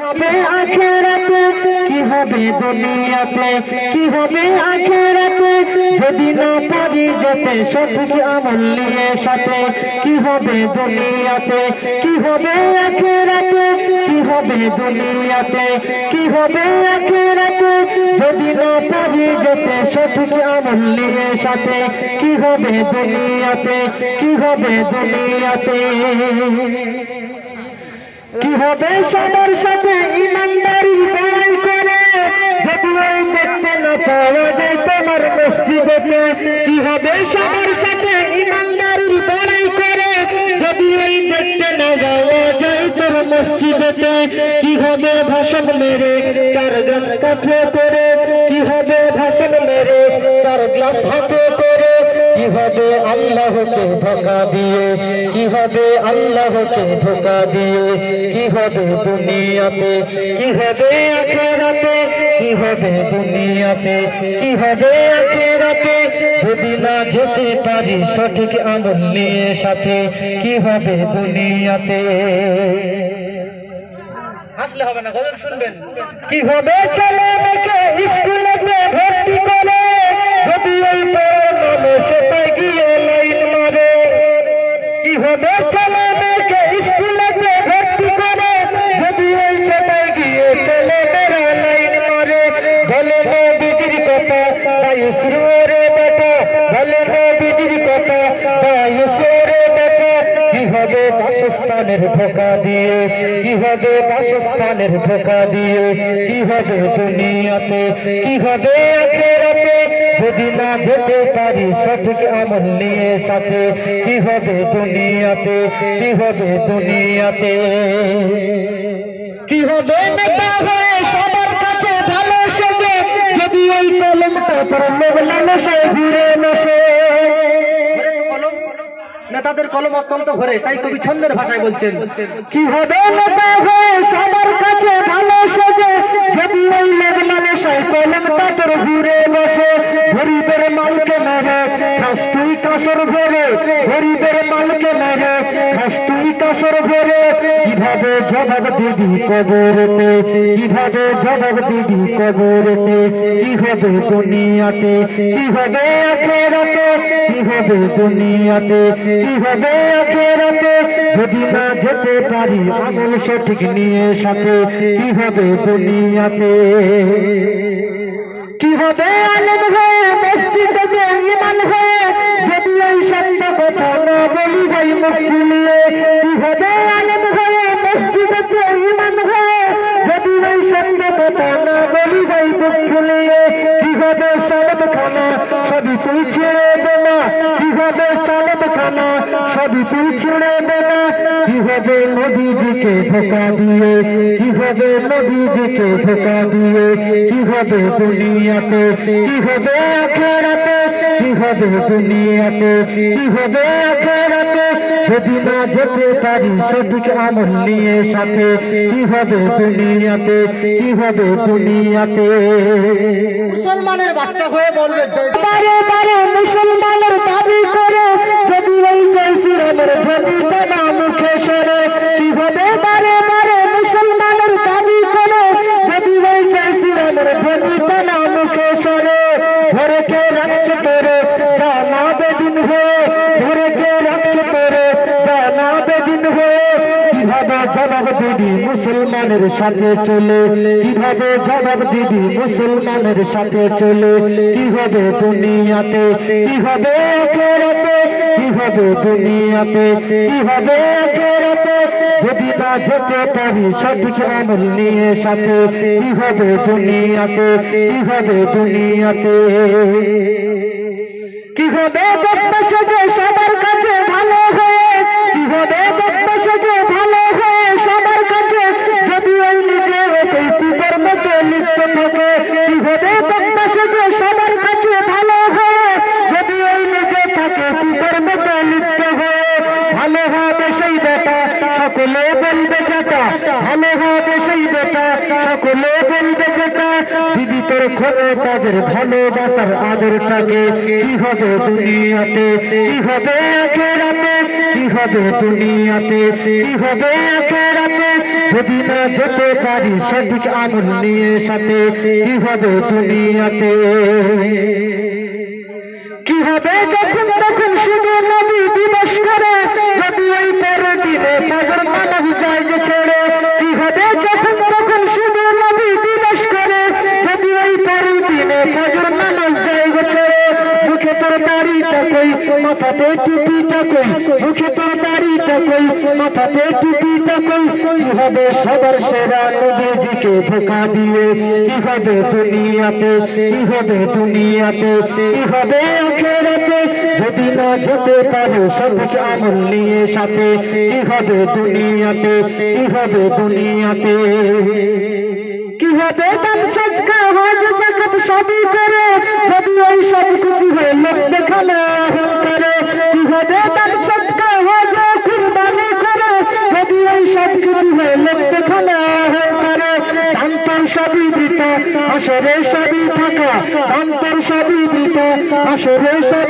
হবে আখেরাতে? কি হবে দুনিয়াতে? কি হবে আখেরাতে? যদি না পারি যেতে, সঠিক আমল নিয়ে সাথে। কি হবে দুনিয়াতে? কি হবে আখেরাতে? কি হবে দুনিয়াতে? কি হবে আখেরাতে? যদি না পারি যেতে, সঠিক আমল নিয়ে সাথে। কি হবে দুনিয়াতে? কি হবে দুনিয়াতে? কি হবে সবার সাথে ইমানদারি লড়াই করে? যদি ওই দেখতে না পাওয়া যায় তোমার মসজিদে কি হবে সবার সাথে ইমানদারির লড়াই করে? যদি ওই দেখতে না পাওয়া যায় তোর মসজিদে কি হবে ভাষণ মেরে চার গ্লাস কাঠে করে? কি হবে ভাষণ মেরে চার গ্লাস হাতে করে? কি হবে আল্লাহকে ধোকা দিয়ে? কি হবে আল্লাহকে ধোকা দিয়ে? কি হবে দুনিয়াতে? কি হবে আখেরাতে? কি হবে দুনিয়াতে? কি হবে আখেরাতে? যদি না যেতে পারি সঠিক আমল নিয়ে সাথে কি হবে দুনিয়াতে? হাসলে হবে না গজল শুনবেন। কি হবে ছেলে মেয়েকে স্কুলেতে ভর্তি করে? যদি ওই বায়ুসরে বেটা, বলে নবীজির কথা বায়ুসরে বেটা। কি হবে বাসস্থানের ধোকা দিয়ে? কি হবে বাসস্থানের ধোকা দিয়ে? কি হবে দুনিয়াতে? কি হবে যদি না যেতে পারি সঠিক আমল নিয়ে সাথে, কি হবে দুনিয়াতে? কি হবে দুনিয়াতে? কি হবে নেতা হয়ে তোর ঘুরে নেতাদের কলম অত্যন্ত ঘরে তাই কবি ছন্দের ভাষায় বলছেন। কি হবে নেতা হয়ে সবার কাছে ভালো সেজে যদি কীভাবে জবাব দিবি কবরেতে? কীভাবে জবাব দিবি কবরেতে? কি হবে দুনিয়াতে? কি হবে আখেরাতে? কি হবে দুনিয়াতে? কি হবে আখেরাতে? যদি না যেতে পারি, আমল সঠিক নিয়ে সাথে কি হবে দুনিয়াতে? কি হবে আলেম হয়ে মসজিদে ইমান হয়ে যদি এই সত্য কথা না বলি, ভাই মুখ কি হবে সত্য কথা না বলি ভাই মুখ ফুলিয়ে কি হবে সালাদ খানা সবই তুই ছেড়ে দে না কি হবে সালাদ খানা সবই তুই ছেড়ে দে না কি হবে নবীজিকে ধোকা দিয়ে কি হবে নবীজিকে ধোকা দিয়ে কি দুনিয়াতে কি আখেরাতে কি দুনিয়াতে কি আখেরাতে যদি না যেতে পারি সঠিক আমল নিয়ে সাথে। কীভাবে হবে দুনিয়াতে? কীভাবে হবে দুনিয়াতে? মুসলমানের বাচ্চা হয়ে বলবে বারে বারে মুসলমানের দাবি করে কীভাবে জবাব দিবি মুসলমানের সাথে চলে? কীভাবে জবাব দিবি মুসলমানের সাথে চলে? কি হবে দুনিয়াতে? কি হবে কি হবে দুনিয়াতে? কি হবে যদি না যেতে পারি সঠিক আমল নিয়ে সাথে কি হবে দুনিয়াতে? কি হবে দুনিয়াতে কি হবে সবার কাছে ভালো হয়ে? ভালো হয়ে সবার কাছে, যদি ওই নিজে ওই কুকুর মতো লিপ্ত থাকে কি হবে বক্তা সেজে সবার কাছে ভালো হয়ে, যদি ওই নিজে থাকে কুকুর মতো লিপ্ত হয়ে, ভালো হবে সেই বেটা, সকলে বলবে যেটা ভালো হবে সেই সকলে বলবে যেটা তোর ক্ষমতাজের ভালোবাসার আদরটাকে কি হবে দুনিয়াতে? কি হবে আখেরাতে? কি হবে দুনিয়াতে? কি হবে আখেরাতে? যদি না যেতে পারি সঠিক আমল নিয়ে সাথে, কি হবে দুনিয়াতে? কি হবে যখন তখন শুধু নবী দিবস করে? যদি ওই পরের দিনে ফজর নামাজ যায় যে ছেড়ে মাথাতে টুপিটা কই মুখে তোর দাড়িটা কই মাথাতে টুপিটা কি হবে সবার সেরা নবীজিকে ধোকা দিয়ে কি হবে দুনিয়াতে কি হবে দুনিয়াতে কি হবে আখেরাতে, যদি না যেতে পারো সঠিক আমল নিয়ে সাথে কি হবে দুনিয়াতে কি হবে দুনিয়াতে? হবে দান সদকা হজ জাকাত সবই করে। যদি ওই সব কিছু হয়ে, লোক দেখানো করে। কি হবে দান সদকা হজ কুরবানি করে। যদি ওই সব কিছু হয়ে, লোক দেখানো করে। দান তোর সবই দিত আসরে সবই থাকা দান তোর সবই দিত আসরে সবই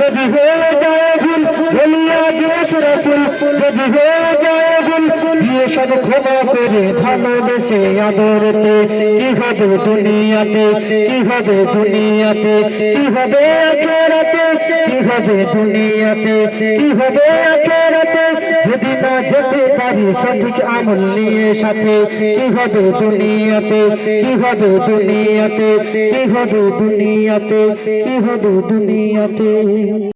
যদি হয়ে যায় ভুল, বলিয়া দেশ রসুল, যদি হয়ে যায় দিয়ে সব ক্ষমা করে আদরতে, কি হবে দুনিয়াতে, কি হবে দুনিয়াতে, কি হবে কি হবে দুনিয়াতে, কি হবে যদি না যেতে পারি, সঠিক আমল নিয়ে সাথে। কি হবে দুনিয়াতে? কি হবে দুনিয়াতে? কি হবে দুনিয়াতে? কি হবে দুনিয়াতে?